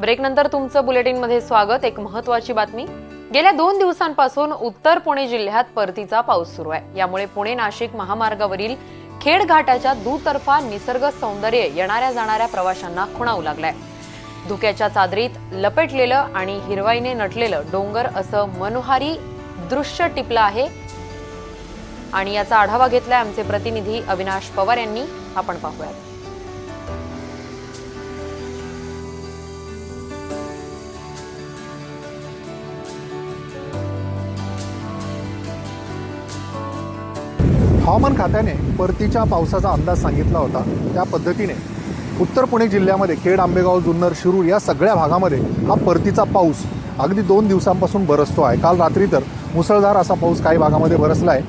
ब्रेकनंतर तुमचं बुलेटिनमध्ये स्वागत. एक महत्वाची बातमी. गेल्या दोन दिवसांपासून उत्तर पुणे जिल्ह्यात परतीचा पाऊस सुरू आहे. यामुळे पुणे नाशिक महामार्गावरील खेड घाटाच्या दुतर्फा निसर्ग सौंदर्य येणाऱ्या जाणाऱ्या प्रवाशांना खुणावू लागलाय. धुक्याच्या चादरीत लपेटलेलं आणि हिरवाईने नटलेलं डोंगर असं मनोहारी दृश्य टिपलं आहे. आणि याचा आढावा घेतलाय आमचे प्रतिनिधी अविनाश पवार यांनी. आपण पाहूयात. हवामान खात्याने परतीच्या पावसाचा अंदाज सांगितला होता. त्या पद्धतीने उत्तर पुणे जिल्ह्यामध्ये खेड आंबेगाव जुन्नर शिरूर या सगळ्या भागामध्ये हा परतीचा पाऊस अगदी दोन दिवसांपासून बरसतो आहे. काल रात्री तर मुसळधार असा पाऊस काही भागामध्ये बरसला आहे.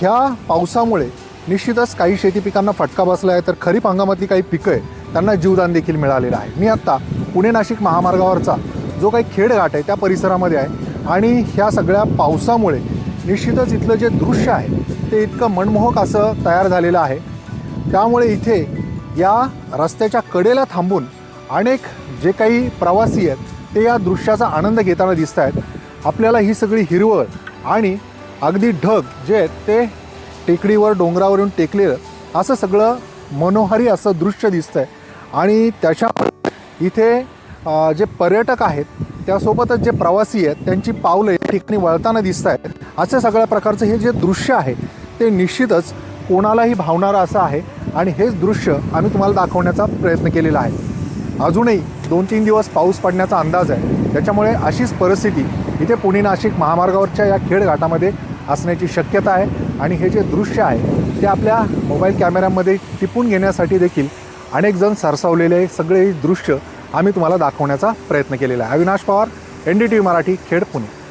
ह्या पावसामुळे निश्चितच काही शेती पिकांना फटका बसला आहे तर खरीप हंगामातली काही पिकं आहे त्यांना जीवदान देखील मिळालेलं आहे. मी आत्ता पुणे नाशिक महामार्गावरचा जो काही खेडघाट आहे त्या परिसरामध्ये आहे. आणि ह्या सगळ्या पावसामुळे निश्चितच इथलं जे दृश्य आहे ते इतकं मनमोहक असं तयार झालेलं आहे. त्यामुळे इथे या रस्त्याच्या कडेला थांबून अनेक जे काही प्रवासी आहेत ते या दृश्याचा आनंद घेताना दिसत आहेत. आपल्याला ही सगळी हिरवळ आणि अगदी ढग जे आहेत ते टेकडीवर डोंगरावरून टेकलेलं असं सगळं मनोहारी असं दृश्य दिसतं आहे आणि त्याच्या इथे जे पर्यटक आहेत त्यासोबतच जे प्रवासी आहेत त्यांची पावलं या ठिकाणी वळताना दिसत आहेत. असं सगळ्या प्रकारचं हे जे दृश्य आहे ते निश्चितच कोणालाही भावणारं असं आहे आणि हेच दृश्य आम्ही तुम्हाला दाखवण्याचा प्रयत्न केलेला आहे. अजूनही दोन तीन दिवस पाऊस पडण्याचा अंदाज आहे. त्याच्यामुळे अशीच परिस्थिती इथे पुणे नाशिक महामार्गावरच्या या खेड घाटामध्ये असण्याची शक्यता आहे आणि हे जे दृश्य आहे ते आपल्या मोबाईल कॅमेऱ्यामध्ये टिपून घेण्यासाठी देखील अनेक जण सरसावलेले सगळे दृश्य आम्ही तुम्हाला दाखवण्याचा प्रयत्न केलेला आहे. Avinash Pawar N D T V Marathi Khed Pune.